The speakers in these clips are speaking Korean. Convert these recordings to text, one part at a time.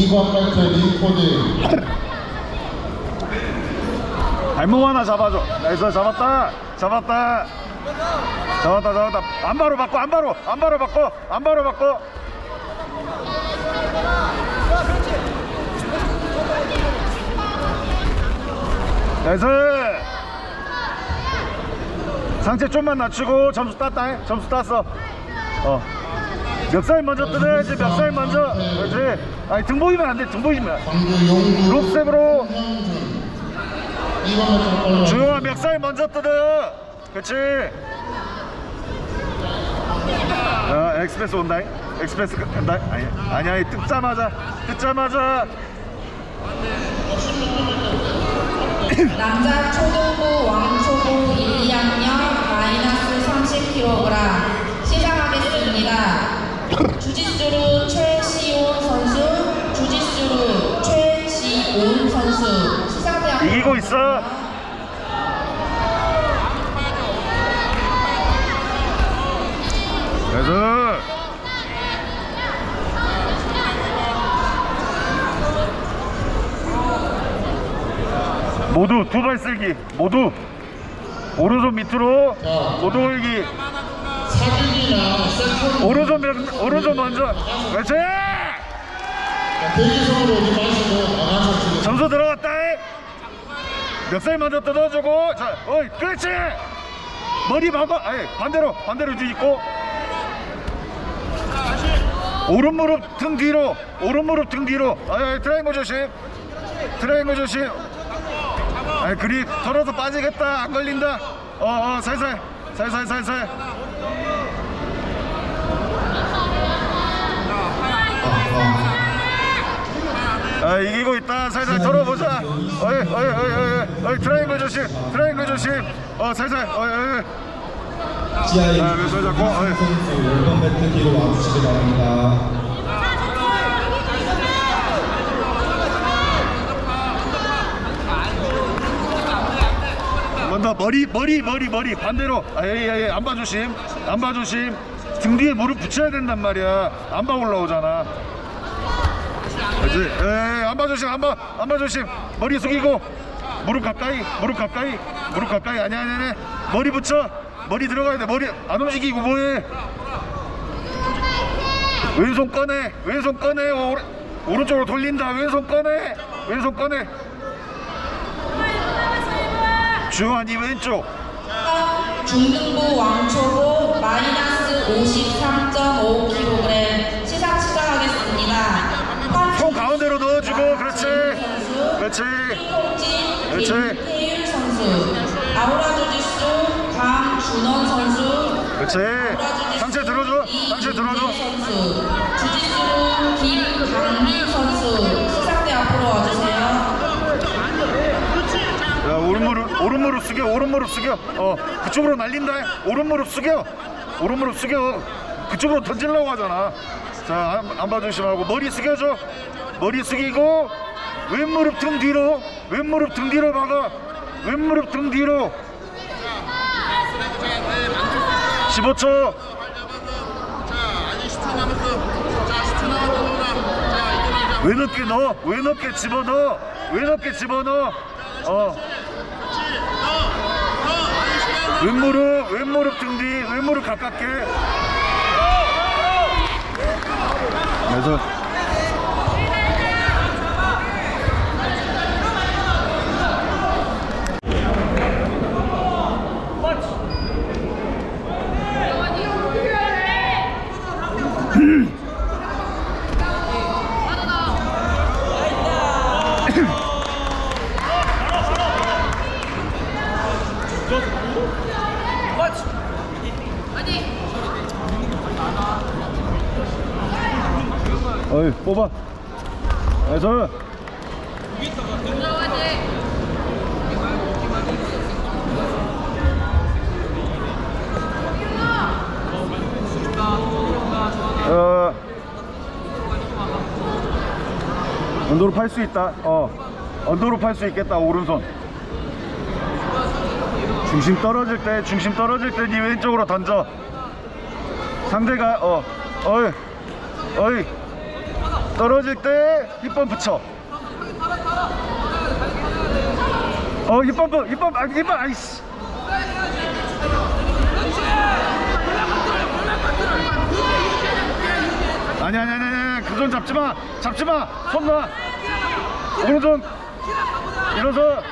2번 매트 링코드 발목 하나 잡아줘. 나이스 잡았다. 잡았다. 잡았다 잡았다. 안바로 바꿔 안바로 안바로 바꿔 안바로 바꿔. 나이스. 상체 좀만 낮추고 점수 땄다. 해. 점수 땄어. 어. 멱살 먼저 뜯어야지 멱살 먼저. 그렇지. 아니 등 보이면 안 돼. 등 보이면. 롭셉으로 2번 매트 빨리 주영아 멱살 먼저 뜯어 그렇지 야 엑스프레스 온다 엑스프레스 간다 아니 아니 아니 뜯자마자 뜯자마자 남자 초등부 왕 선수. 이기고 있어. 그래서 모두 두 발 쓸기. 모두. 오른손 밑으로 모두 올기. 오른손 몇- 오른손 먼저. 그렇지. 대기석으로 오지 마시고 나가서 지금 점수 들어갔다 멱살 먼저 뜯어주고 자 어이 그렇지! 머리 막아 아니 반대로 반대로 뒤집고. 오른 무릎 등 뒤로 오른 무릎 등 뒤로. 아이 트라이앵글 조심. 트라이앵글 조심. 아이 그리 털어서 빠지겠다. 안 걸린다. 어 어 살살. 살살 살살. 아 이기고 있다. 살살 털어보자. 어이 어이 어이 어이 어이 트라이앵글 조심 트라이앵글 조심. 어 살살. 어이 어이 지하에 아, 왼손 잡고, 어이. 선수 10번 매트 뒤로 와주시기 바랍니다. 먼저 머리 머리 머리 머리. 반대로. 아예예 안봐 조심. 안봐 조심. 등 뒤에 무릎 붙여야 된단 말이야. 안봐 올라오잖아. 그렇지? 에이 안봐 조심 안봐 안봐 조심. 머리 숙이고 무릎 가까이 무릎 가까이 무릎 가까이. 아니 아니 아니. 머리 붙여. 머리 들어가야 돼. 머리 안 움직이고 뭐해? 왼손 꺼내. 왼손 꺼내. 오른, 오른쪽으로 돌린다. 왼손 꺼내. 왼손 꺼내. 주환이 왼쪽. 중등부 왕초보 마이너스 53.5kg 그렇지. 김태율 선수, 아우라 주짓수 강준원 선수, 그렇지 상체 들어줘. 상체 들어줘. 선수, 주짓수로 김강민 선수. 시상대 앞으로 와주세요. 야 오른 무릎 오른 무릎 숙여 오른 무릎 숙여. 어 그쪽으로 날린다. 오른 무릎 숙여. 오른 무릎 숙여. 그쪽으로 던지려고 하잖아. 자 안봐 조심하고 머리 숙여줘. 머리 숙이고 왼 무릎 등 뒤로 왼 무릎 등 뒤로 박아 왼 무릎 등 뒤로 15초 왜 높게 넣어? 왜 높게 집어넣어? 왜 높게 집어넣어? 어. 왼무릎, 왼무릎 등 뒤, 왼무릎 가깝게. 그래서 어이 뽑아. 그래서 어. 언더로 팔 수 있다. 어. 언더로 팔 수 있겠다. 오른손. 중심 떨어질 때, 중심 떨어질 때네 왼쪽으로 던져. 상대가 어, 어이, 어이. 떨어질 때 힙번 붙여. 어 힙번 부 힙번 아 힙번 아이씨. 아니 아니 아니 아니 그손 잡지 마. 잡지 마 손 놔. 오른손. 일어서.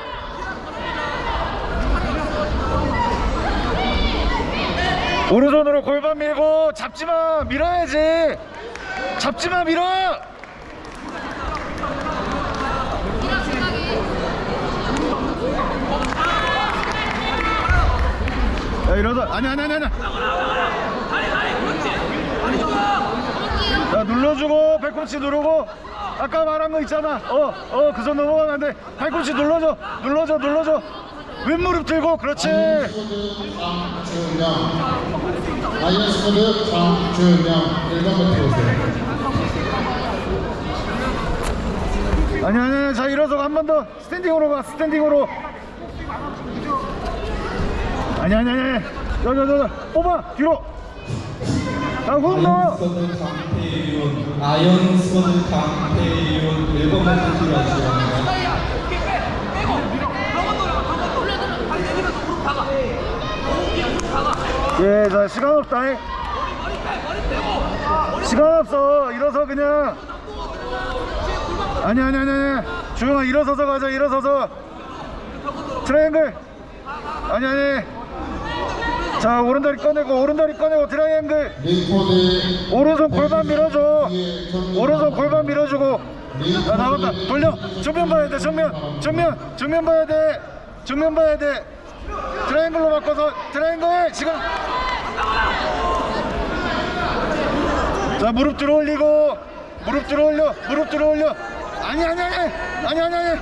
오른손으로 골반 밀고 잡지 마. 밀어야지. 잡지 마 밀어 야 일어서 아니 아니 아니 아니. 자 눌러주고 팔꿈치 누르고. 아까 말한 거 있잖아. 어 어 그 손 넘어가면 안돼. 팔꿈치 눌러줘. 눌러줘 눌러줘. 왼무릎 들고 그렇지. 스쿼드 장준영 아이언 스쿼드 장준영 1번 매트 오세요 아니 아니 아니. 자 일어서 한 번 더. 스탠딩으로 가 스탠딩으로 아니 아니 아니 저저저 뽑아 뒤로 아이언 넣어 스쿼드 강태윤 아이언 스쿼드 강태윤 1번 매트 뒤로 와주시기 바랍니다 예, 자 시간 없다. 잉. 시간 없어. 일어서 그냥. 아니 아니 아니 아니. 주영아 일어서서 가자. 일어서서. 트라이앵글. 아니 아니. 자 오른다리 꺼내고 오른다리 꺼내고 트라이앵글. 링코드 오른손 골반 밀어줘. 오른손 골반 밀어주고. 자 나왔다. 돌려. 정면 봐야 돼. 정면. 정면. 정면 봐야 돼. 정면 봐야 돼. 트라이앵글로 바꿔서 트라이앵글 지금. 자 무릎 들어 올리고 무릎 들어 올려 무릎 들어 올려 아니 아니 아니 아니 아니 아니